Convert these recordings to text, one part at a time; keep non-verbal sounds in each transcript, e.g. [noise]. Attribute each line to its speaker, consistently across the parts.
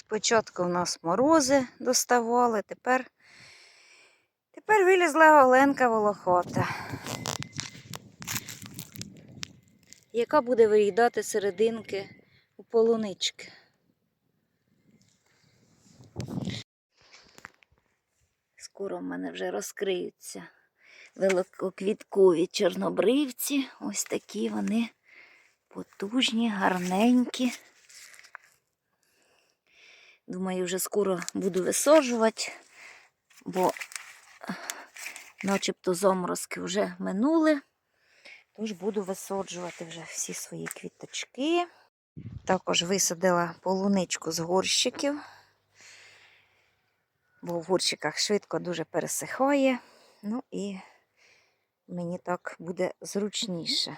Speaker 1: Спочатку в нас морози доставали, тепер, тепер вилізла Оленка волохота, яка буде виїдати серединки у полунички. Скоро в мене вже розкриються великоквіткові чорнобривці. Ось такі вони потужні, гарненькі. Думаю, вже скоро буду висаджувати, бо е, начебто заморозки вже минули. Тож буду висаджувати вже всі свої квіточки. Також висадила полуничку з горщиків, бо в горщиках швидко дуже пересихає. Ну і мені так буде зручніше.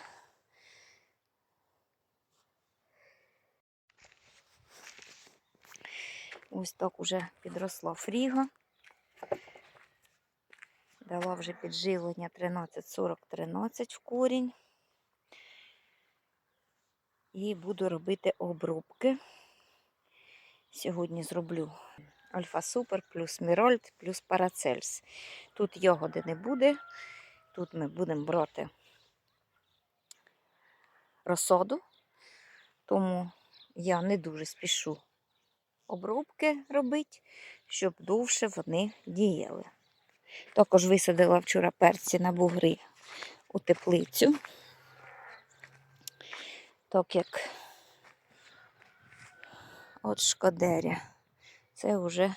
Speaker 1: Ось так уже підросла фріга. Дала вже підживлення 13-40-13 в корінь. І буду робити обробки. Сьогодні зроблю Альфа Супер плюс Мірольд плюс Парацельс. Тут ягоди не буде. Тут ми будемо брати розсаду, тому я не дуже спішу обробки робити, щоб довше вони діяли. Також висадила вчора перці на бугри у теплицю, так як от шкодеря. Це вже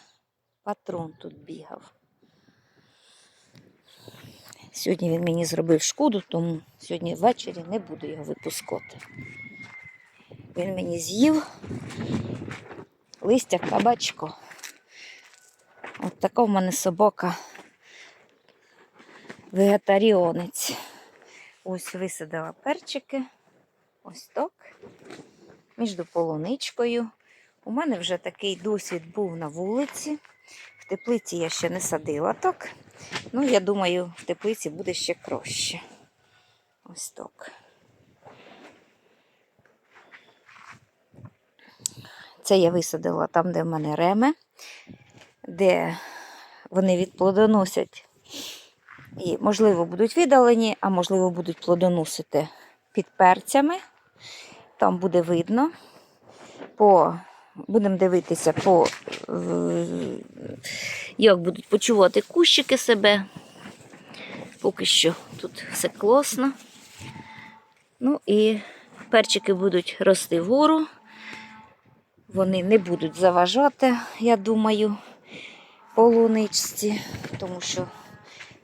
Speaker 1: патрон тут бігав. Сьогодні він мені зробив шкоду, тому сьогодні ввечері не буду його випускати. Він мені з'їв листя кабачко. От така в мене собака вегетаріонець. Ось висадила перчики. Ось так. Між полуничкою. У мене вже такий досвід був на вулиці. В теплиці я ще не садила так. Ну, я думаю, в теплиці буде ще краще. Ось так. Це я висадила там, де в мене реми, де вони відплодоносять і, можливо, будуть видалені, а можливо, будуть плодоносити під перцями. Там буде видно. По... Будемо дивитися, по... як будуть почувати кущики себе. Поки що тут все класно. Ну і перчики будуть рости вгору. Вони не будуть заважати, я думаю, полуничці, тому що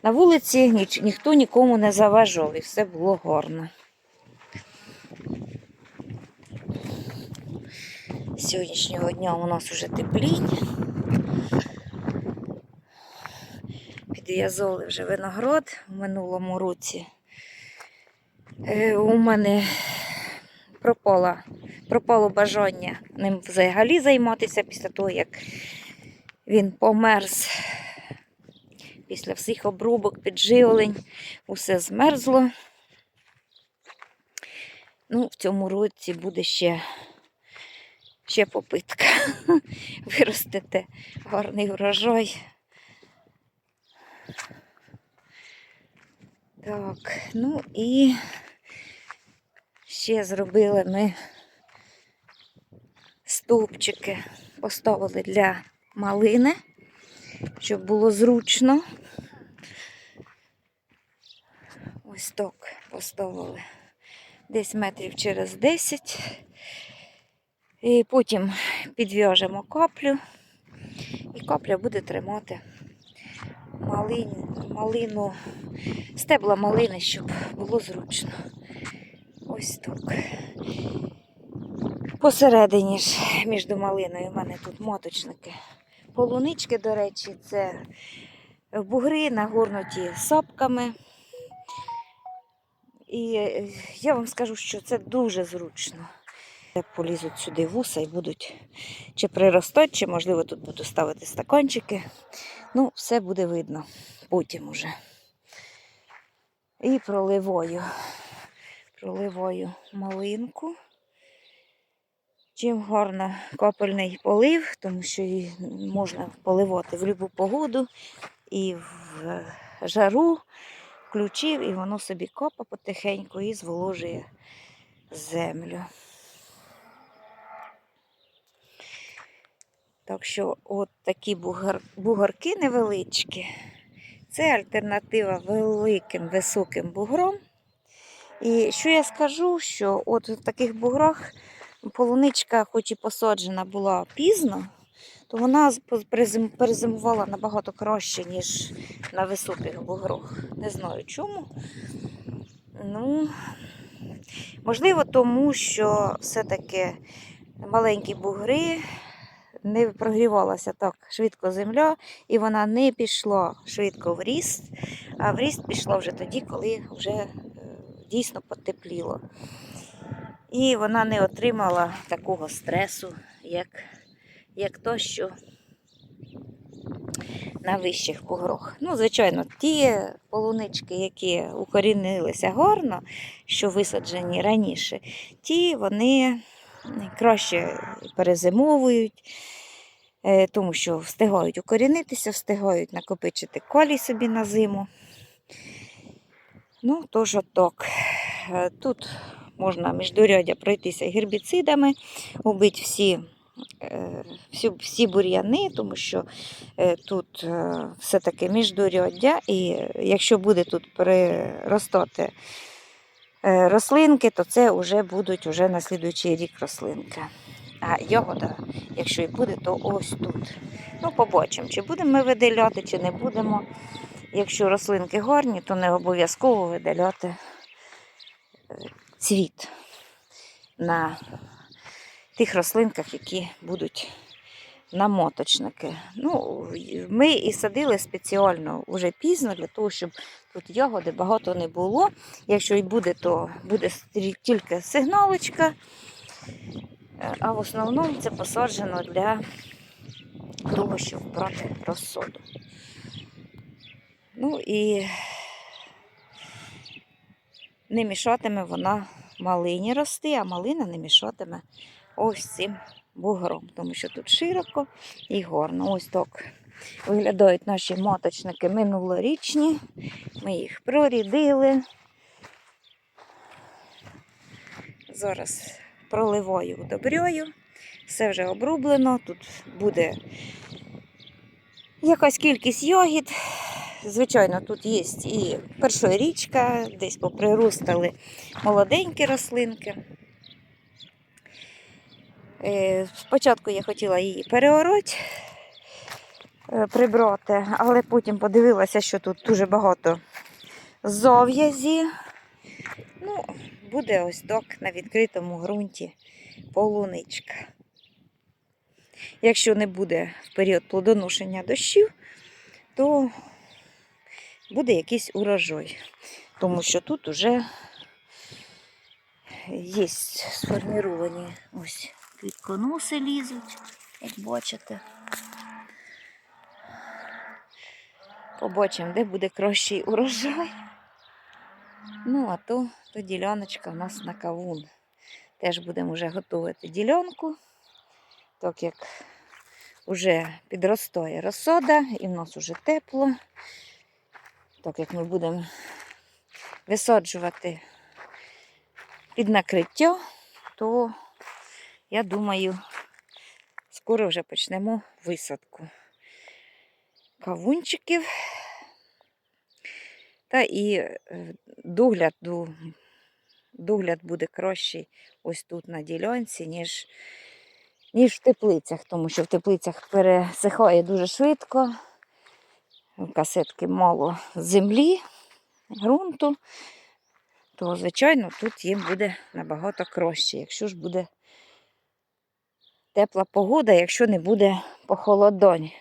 Speaker 1: на вулиці ніч, ніхто нікому не заважав і все було гарно. Сьогоднішнього дня у нас вже теплінь. Підв'язали вже виноград в минулому році. Е, у мене пропала, пропало бажання ним взагалі займатися після того, як він померз. Після всіх обробок, підживлень, усе змерзло. Ну, в цьому році буде ще, ще попитка. [laughs] Виростити гарний урожай. Так, ну і ще зробили ми стовпчики, поставили для малини, щоб було зручно. Ось так поставили десь метрів через 10. І потім підв'яжемо каплю, і капля буде тримати малин, малину, стебла малини, щоб було зручно. Ось так. Посередині ж між малиною у мене тут моточники. Полунички, до речі, це бугри нагорнуті сапками. І е, я вам скажу, що це дуже зручно. Полізуть сюди вуса і будуть чи приростати, чи, можливо, тут буду ставити стаканчики. Ну, все буде видно потім уже. І проливаю. Проливаю малинку. Чим гарно капельний полив, тому що її можна поливати в будь-яку погоду і в жару включив, і воно собі копа потихеньку і зволожує землю. Так що от такі бугар, бугорки невеличкі. Це альтернатива великим високим бугром. І що я скажу, що от в таких буграх полуничка, хоч і посаджена була пізно, то вона перезимувала набагато краще, ніж на високих буграх. Не знаю чому. Ну, можливо, тому що все-таки маленькі бугри не прогрівалася так швидко земля, і вона не пішла швидко в ріст, а в ріст пішла вже тоді, коли вже дійсно потепліло. І вона не отримала такого стресу, як, як то, що на вищих буграх. Ну, звичайно, ті полунички, які укорінилися гарно, що висаджені раніше, ті вони краще перезимовують, е, тому що встигають укорінитися, встигають накопичити колій собі на зиму. Ну, тож отак. Е, Тут можна міждурядя пройтися гербіцидами, убити всі, е, всі, всі бур'яни, тому що е, тут все-таки міждуряддя, і якщо буде тут переростати е, рослинки, то це вже будуть уже на слідуючий рік рослинки. А ягода, якщо і буде, то ось тут. Ну, побачимо, чи будемо ми виділяти, чи не будемо. Якщо рослинки гарні, то не обов'язково видаляти е, цвіт на тих рослинках, які будуть на моточники. Ну, ми і садили спеціально вже пізно для того, щоб тут ягоди багато не було. Якщо і буде, то буде тільки сигналочка. Е, А в основному це посаджено для того, щоб брати розсоду. Ну і не мішатиме вона малині рости, а малина не мішатиме ось цим бугром, тому що тут широко і горно. Ось так виглядають наші моточники минулорічні. Ми їх прорідили. Зараз проливаю удобрюю. Все вже обрублено. Тут буде якась кількість ягід. Звичайно, тут є і першорічка, десь поприростали молоденькі рослинки. Е, Спочатку я хотіла її переороть, е, прибрати, але потім подивилася, що тут дуже багато зов'язі. Ну, буде ось так на відкритому ґрунті полуничка. Якщо не буде в період плодоношення дощів, то буде якийсь урожай. Тому що тут вже є сформіровані ось квітконоси лізуть, як бачите. Побачимо, де буде кращий урожай. Ну, а то, то діляночка в нас на кавун. Теж будемо вже готувати ділянку, так як вже підростає розсода і в нас вже тепло. Так як ми будемо висаджувати під накриття, то я думаю, скоро вже почнемо висадку кавунчиків. Та і е, догляду, догляд буде кращий ось тут на ділянці, ніж, ніж в теплицях, тому що в теплицях пересихає дуже швидко. Касетки мало землі, ґрунту, то, звичайно, тут їм буде набагато краще, якщо ж буде тепла погода, якщо не буде похолодань.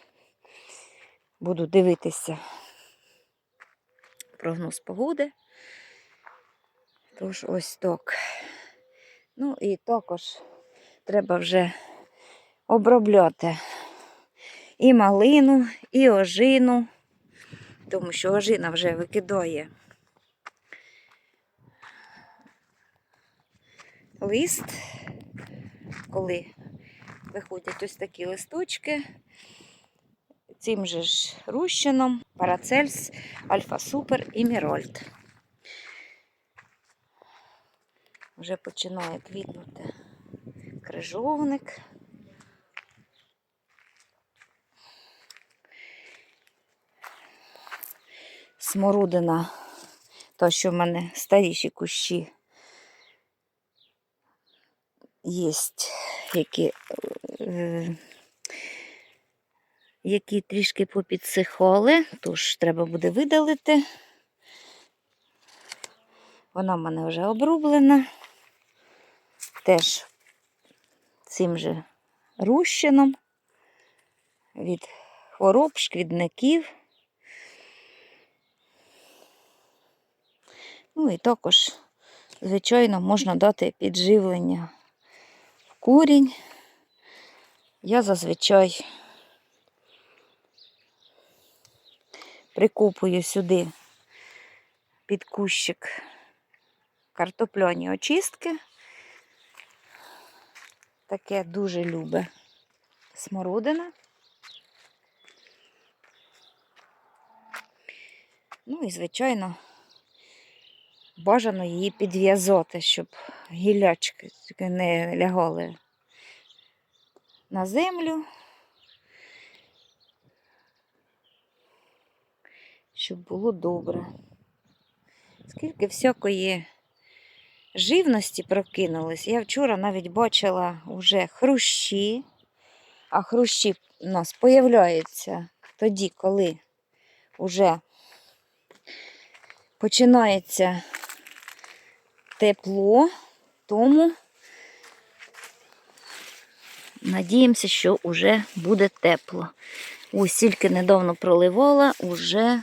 Speaker 1: Буду дивитися прогноз погоди. Тож ось так. Ну і також треба вже обробляти і малину, і ожину, тому що ожина вже викидає лист. коли виходять ось такі листочки. Цим же ж рущином Парацельс, Альфа Супер і Мірольд. Вже починає квітнути крижовник. Смородина, то, що в мене старіші кущі є, які, е, які трішки попідсихали, тож треба буде видалити. Вона в мене вже обрублена. Теж цим же рущином від хвороб, шкідників. Ну і також, звичайно, можна дати підживлення в курінь. Я зазвичай прикопую сюди під кущик картопляні очистки. Таке дуже любе смородина. Ну і, звичайно, бажано її підв'язати, щоб гілячки не лягали на землю, щоб було добре. Скільки всякої живності прокинулось. Я вчора навіть бачила вже хрущі, а хрущі у нас появляються тоді, коли вже починається тепло, тому надіємося, що вже буде тепло. Ось тільки недавно проливала, уже,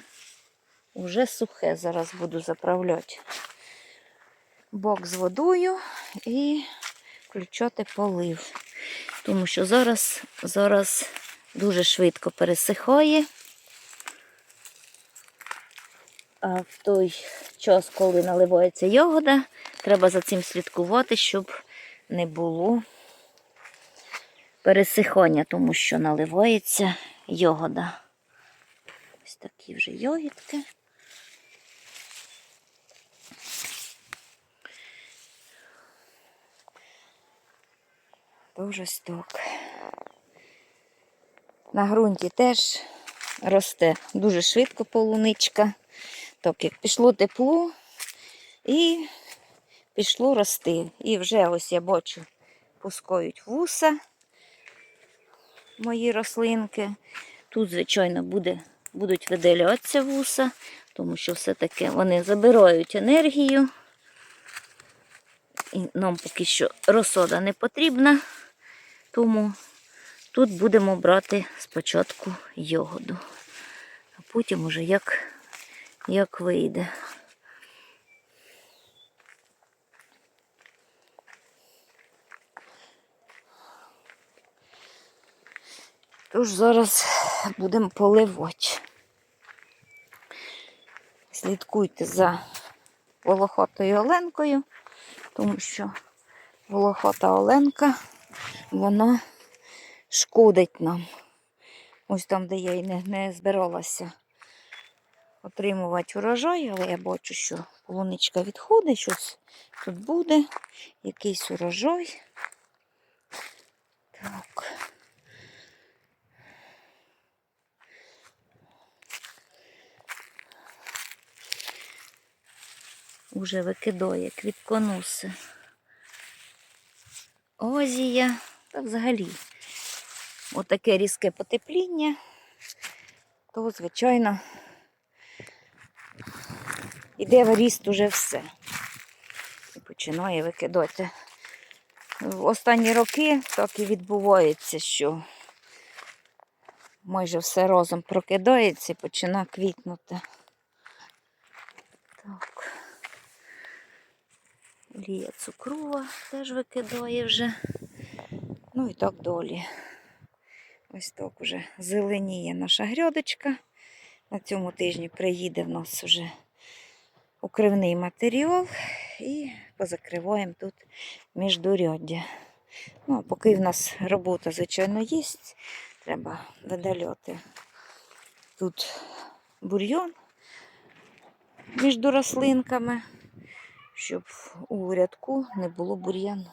Speaker 1: уже сухе. Зараз буду заправляти бок з водою і включати полив. Тому що зараз, зараз дуже швидко пересихає. А в той час, коли наливається ягода, треба за цим слідкувати, щоб не було пересихання, тому що наливається ягода. Ось такі вже. Тож ось так. На ґрунті теж росте дуже швидко полуничка. Так як пішло тепло і пішло рости. І вже ось я бачу, пускають вуса мої рослинки. Тут, звичайно, буде, будуть видалятися вуса, тому що все-таки вони забирають енергію. І нам поки що розсода не потрібна, тому тут будемо брати спочатку йогоду, а потім уже як, як вийде. Тож зараз будемо поливати. Слідкуйте за волохатою оленкою, тому що волохата оленка, вона шкодить нам. Ось там, де я і не, не збиралася отримувати урожай, але я бачу, що полуничка відходить, щось тут буде, якийсь урожай. Так. Уже викидає квітконоси. Озія. Та взагалі отаке різке потепління, то, звичайно, іде в ріст уже все. І починає викидати. В останні роки так і відбувається, що майже все разом прокидається і починає квітнути. Так. Лія цукрова теж викидає вже. Ну і так далі. Ось так вже зеленіє наша грядочка. На цьому тижні приїде в нас вже укривний матеріал і позакриваємо тут міждуряддя. Ну, поки в нас робота, звичайно, є, треба видаляти. Тут бур'йон між рослинками, щоб у рядку не було бур'яну.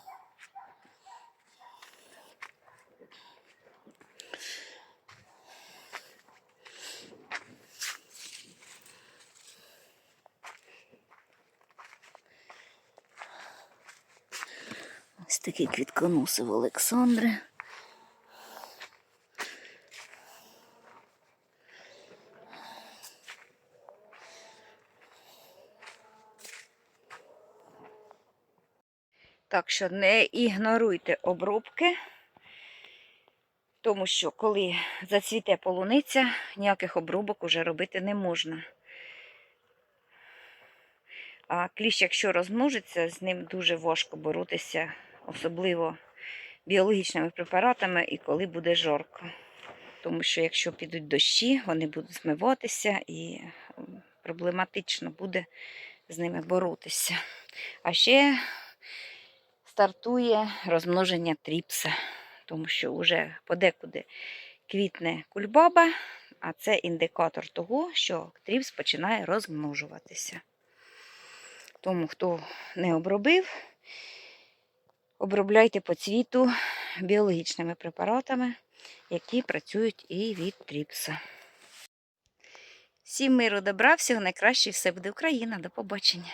Speaker 1: Ось такий квітконосив Олександри. Так що не ігноруйте обробки, тому що коли зацвіте полуниця, ніяких обробок уже робити не можна. А кліщ, якщо розмножиться, з ним дуже важко боротися, особливо біологічними препаратами і коли буде жарко. Тому що якщо підуть дощі, вони будуть змиватися і проблематично буде з ними боротися. А ще стартує розмноження тріпса, тому що вже подекуди квітне кульбаба, а це індикатор того, що тріпс починає розмножуватися. Тому, хто не обробив, обробляйте по цвіту біологічними препаратами, які працюють і від тріпса. Всім миру добра, всього найкраще, все буде Україна. До побачення.